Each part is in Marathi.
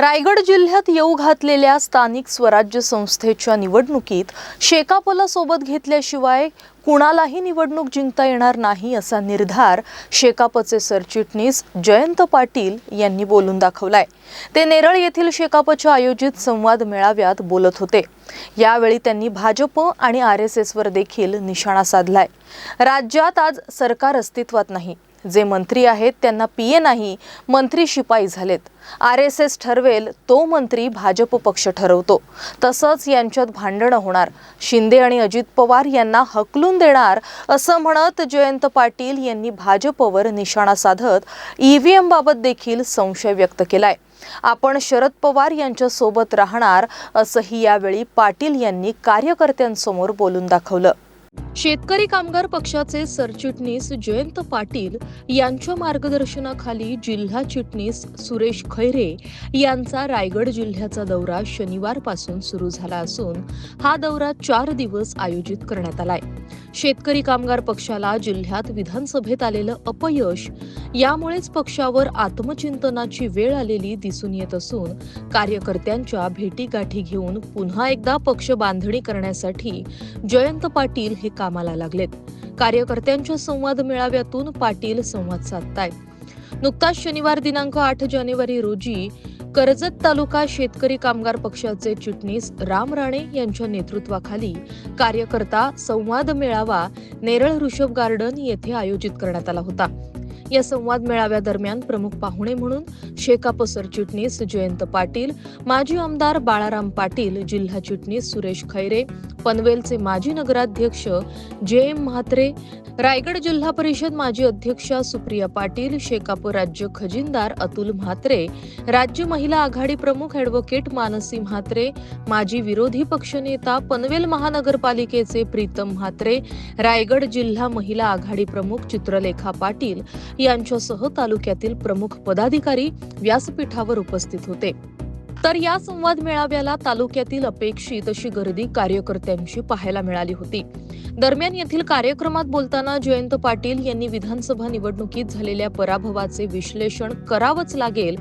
रायगड जिल्ह्यात येऊ घातलेल्या स्थानिक स्वराज्य संस्थेच्या निवडणुकीत शेकापला सोबत घेतल्याशिवाय कुणालाही निवडणूक जिंकता येणार नाही असा निर्धार शेकापचे सरचिटणीस जयंत पाटील यांनी बोलून दाखवलाय. ते नेरळ येथील शेकापच्या आयोजित संवाद मेळाव्यात बोलत होते. यावेळी त्यांनी भाजप आणि आर एस एसवर देखील निशाणा साधलाय. राज्यात आज सरकार अस्तित्वात नाही. जे मंत्री आहेत त्यांना पी ए नाही मंत्री शिपाई झालेत. आर एस एस ठरवेल तो मंत्री भाजप पक्ष ठरवतो. तसंच यांच्यात भांडणं होणार. शिंदे आणि अजित पवार यांना हकलून देणार असं म्हणत जयंत पाटील यांनी भाजपवर निशाणा साधत ईव्हीएम बाबत देखील संशय व्यक्त केलाय. आपण शरद पवार यांच्या सोबत राहणार असंही यावेळी पाटील यांनी कार्यकर्त्यांसमोर बोलून दाखवलं. शेतकरी कामगार पक्षाचे सरचिटणीस जयंत पाटील यांच्या मार्गदर्शनाखाली जिल्हा चिटणीस सुरेश खैरे यांचा रायगड जिल्ह्याचा दौरा शनिवारपासून सुरू झाला असून हा दौरा चार दिवस आयोजित करण्यात आलाय. शेतकरी कामगार पक्षाला जिल्ह्यात विधानसभेत आलेलं अपयश यामुळेच पक्षावर आत्मचिंतनाची वेळ आलेली दिसून येत असून कार्यकर्त्यांच्या भेटीगाठी घेऊन पुन्हा एकदा पक्ष बांधणी करण्यासाठी जयंत पाटील हे कामाला लागलेत. कार्यकर्त्यांच्या संवाद मेळाव्यातून पाटील संवाद साधतायत. नुकताच शनिवार दिनांक आठ जानेवारी रोजी कर्जत तालुका शेतकरी कामगार पक्षाचे चिटणीस राम राणे यांच्या नेतृत्वाखाली कार्यकर्ता संवाद मेळावा नेरळ ऋषभ गार्डन येथे आयोजित करण्यात आला होता. या संवाद मेळाव्यादरम्यान प्रमुख पाहुणे म्हणून शेकाप सरचिटणीस जयंत पाटील माजी आमदार बाळाराम पाटील जिल्हा चिटणीस सुरेश खैरे पनवेलचे माजी नगराध्यक्ष जे एम म्हात्रे रायगड जिल्हा परिषद माजी अध्यक्षा सुप्रिया पाटील शेकाप राज्य खजिनदार अतुल म्हात्रे राज्य महिला आघाडी प्रमुख ॲडव्होकेट मानसी म्हात्रे माजी विरोधी पक्षनेता पनवेल महानगरपालिकेचे प्रीतम म्हात्रे रायगड जिल्हा महिला आघाडी प्रमुख चित्रलेखा पाटील यांच्यासह तालुक्यातील प्रमुख पदाधिकारी व्यासपीठावर उपस्थित होते. तर या संवाद मेळाव्याला तालुक्यातील अपेक्षित अशी गर्दी कार्यकर्त्यांची पाहायला मिळाली होती. दरम्यान येथील कार्यक्रमात बोलताना जयंत पाटील यांनी विधानसभा निवडणुकीत झालेल्या पराभवाचे विश्लेषण करावंच लागेल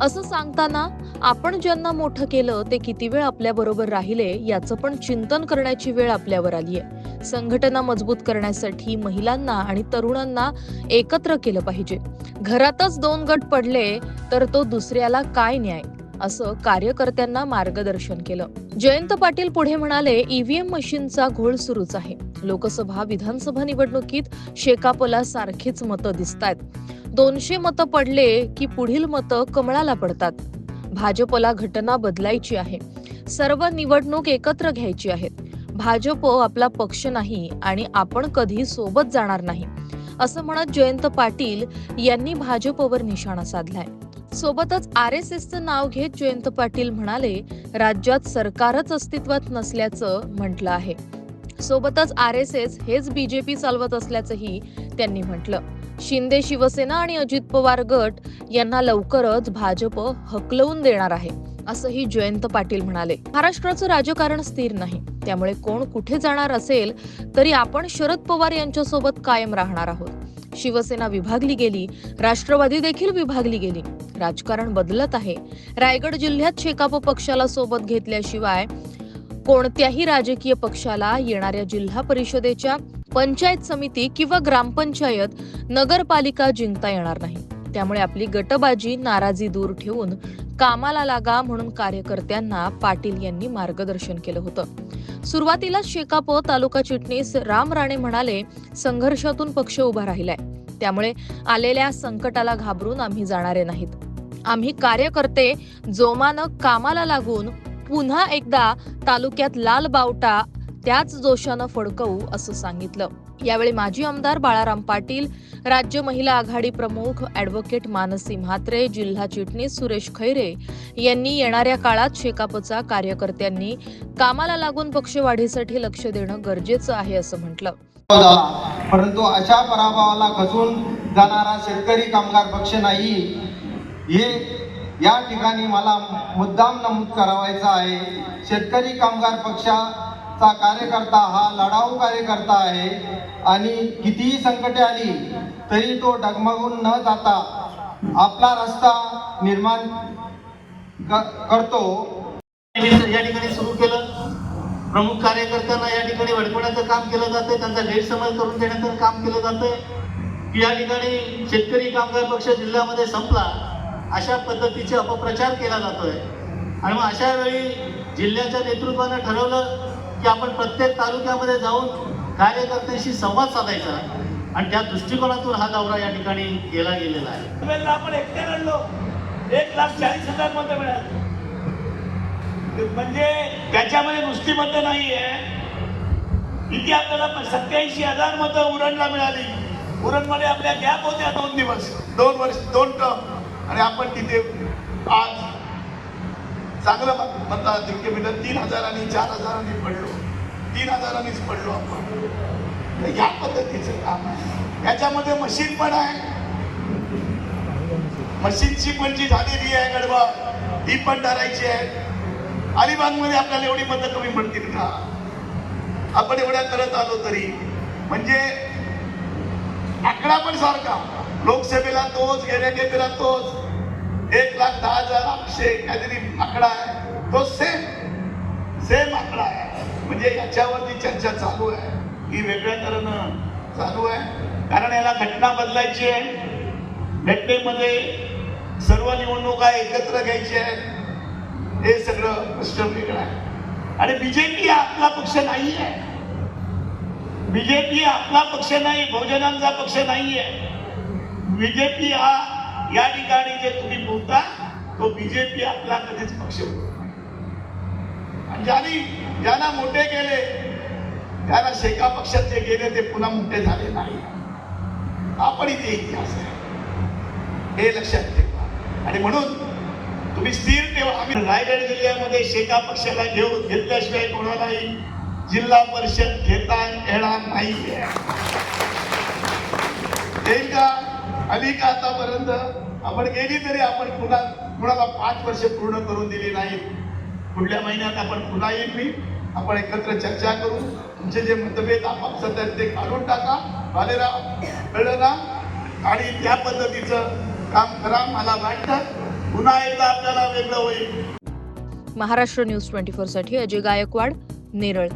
असं सांगताना आपण ज्यांना मोठं केलं ते किती वेळ आपल्या बरोबर राहिले याचं पण चिंतन करण्याची वेळ आपल्यावर आली आहे संघटना मजबूत करण्यासाठी महिलांना आणि तरुणांना एकत्र केलं पाहिजे. घरातच दोन गट पडले तर तो दुसऱ्याला काय न्याय? असं कार्यकर्त्यांना मार्गदर्शन केलं. जयंत पाटील पुढे म्हणाले ईव्हीएम मशीनचा घोळ सुरूच आहे. लोकसभा विधानसभा निवडणुकीत शेकापला सारखीच मतं दिसतायत. दोनशे मतं पडले की पुढील मतं कमळाला पडतात. भाजपला घटना बदलायची आहे. सर्व निवडणूक एकत्र घ्यायची आहेत. भाजप आपला पक्ष नाही आणि आपण कधी सोबत जाणार नाही. असं म्हणत जयंत पाटील यांनी भाजपवर निशाणा साधलाय. सोबतच आर एस एसचं नाव घेत जयंत पाटील म्हणाले राज्यात सरकारच अस्तित्वात नसल्याचं म्हटलं आहे. सोबतच आर एस एस हेच बीजेपी चालवत असल्याचंही त्यांनी म्हटलं. शिंदे शिवसेना आणि अजित पवार गट यांना लवकरच भाजप हकलवून देणार आहे असंही जयंत पाटील म्हणाले. महाराष्ट्राचं राजकारण स्थिर नाही त्यामुळे कोण कुठे जाणार असेल तरी आपण शरद पवार यांच्यासोबत कायम राहणार आहोत. शिवसेना विभागली गेली राष्ट्रवादी देखील विभागली गेली. राजकारण बदलत आहे. रायगड जिल्ह्यात शेकाप पक्षाला सोबत घेतल्याशिवाय कोणत्याही राजकीय पक्षाला येणाऱ्या जिल्हा परिषदेच्या पंचायत समिती किंवा ग्रामपंचायत नगरपालिका जिंकता येणार नाही. त्यामुळे आपली गटबाजी नाराजी दूर ठेवून कामाला लागा म्हणून कार्यकर्त्यांना पाटील यांनी मार्गदर्शन केलं होतं. सुरुवातीला शेकाप तालुका चिटणीस राम राणे म्हणाले संघर्षातून पक्ष उभा राहिलाय. त्यामुळे आलेल्या संकटाला घाबरून आम्ही जाणारे नाहीत. आम्ही कार्यकर्ते जोमानं कामाला लागून पुन्हा एकदा तालुक्यात लाल बावटा त्याच जोशानं फडकवू असं सांगितलं. यावेळी माजी आमदार बाळाराम पाटील राज्य महिला आघाडी प्रमुख ऍडव्होकेट मानसी म्हात्रे जिल्हा चिटणीस सुरेश खैरे यांनी येणाऱ्या काळात शेकापचा कार्यकर्त्यांनी कामाला लागून पक्षवाढीसाठी लक्ष देणं गरजेचं आहे असं म्हटलं. परंतु अशा पराभवाला खचून जाणारा शेतकरी कामगार पक्ष नाही. हे या ठिकाणी मला मुद्दाम नमूद करावायचा आहे. शेतकरी कामगार चा कार्यकर्ता हा लढाऊ कार्यकर्ता आहे. आणि कितीही संकटे आली तरी तो डगमगून न जाता आपला रस्ता निर्माण क- करतो. या ठिकाणी सुरू केलं. प्रमुख कार्यकर्त्यांना या ठिकाणी वडवण्याचं काम केलं जातंय. त्यांचा गैरसमज करून देण्याचं काम केलं जातंय. या ठिकाणी शेतकरी कामगार पक्ष जिल्ह्यामध्ये संपला अशा पद्धतीचे अपप्रचार केला जातोय. आणि मग अशा वेळी जिल्ह्याच्या नेतृत्वानं ठरवलं की आपण प्रत्येक तालुक्यामध्ये जाऊन कार्यकर्त्यांशी संवाद साधायचा. आणि त्या दृष्टिकोनातून हा दौरा या ठिकाणी केला गेलेला आहे. आपण एकटे लढलो एक लाख चाळीस हजार मतं मिळाली. म्हणजे त्याच्यामध्ये नुसती मतं नाहीये. किती आपल्याला सत्याऐंशी हजार मतं उरणला मिळाली. उरणमध्ये आपल्या गॅप होत्या दोन दिवस. दोन वर्ष दोन टर्म आणि आपण तिथे आज चांगलं मत- मताधिक्य मिळत तीन हजारांनी चार हजारांनी पडलो. तीन हजारांनीच पडलो आपण. तर या पद्धतीचं काम आहे. याच्यामध्ये मशीन पण आहे. मशीनची पण जी झालेली आहे गडबड ती पण धरायची आहे. अलिबागमध्ये आपल्याला एवढी मतं कमी म्हणतील का? आपण एवढ्या करत आलो तरी. म्हणजे आकडा पण सारखा. लोकसभेला तोच गेल्या गेलेला तोच. एक लाख दहा हजार आठशे काहीतरी आकडा आहे. तो सेम सेम आकडा आहे. म्हणजे याच्यावरती चर्चा चालू आहे. ही वेगळ्या तऱ्हेनं चालू आहे. कारण याला घटना बदलायची आहे. घटनेमध्ये सर्व निवडणुका एकत्र घ्यायची आहेत. हे सगळं प्रश्न वेगळं आहे. आणि बीजेपी हा आपला पक्ष नाही आहे. बीजेपी आपला पक्ष नाही. बहुजनांचा पक्ष नाही आहे. बीजेपी हा या ठिकाणी जे तुम्ही बोलता तो बीजेपी आपला कधीच पक्ष होता ज्यांनी ज्यांना मोठे केले त्याला शेका पक्षात जे गेले ते पुन्हा मोठे झाले नाही. आपण इथे इतिहास आहे. हे लक्षात ठेवा. आणि म्हणून तुम्ही स्थिर ठेवा. आम्ही रायगड जिल्ह्यामध्ये शेका पक्षाला घेऊन घेतल्याशिवाय कोणालाही जिल्हा परिषद घेता येणार नाही येईल का आतापर्यंत आपण गेली तरी आपण पुन्हा कुणाला पाच वर्ष पूर्ण करून दिली नाही. पुढल्या महिन्यात आपण पुन्हा येईल मी. आपण एकत्र चर्चा करू. तुमचे जे मतभेद आपापसात आहेत ते काढून टाका. भालेराव कळलं ना आणि त्या पद्धतीचं काम करा मला वाटतं. पुन्हा एकदा आपल्याला वेगळं होईल. महाराष्ट्र न्यूज ट्वेंटी साठी अजय गायकवाड नेरळ.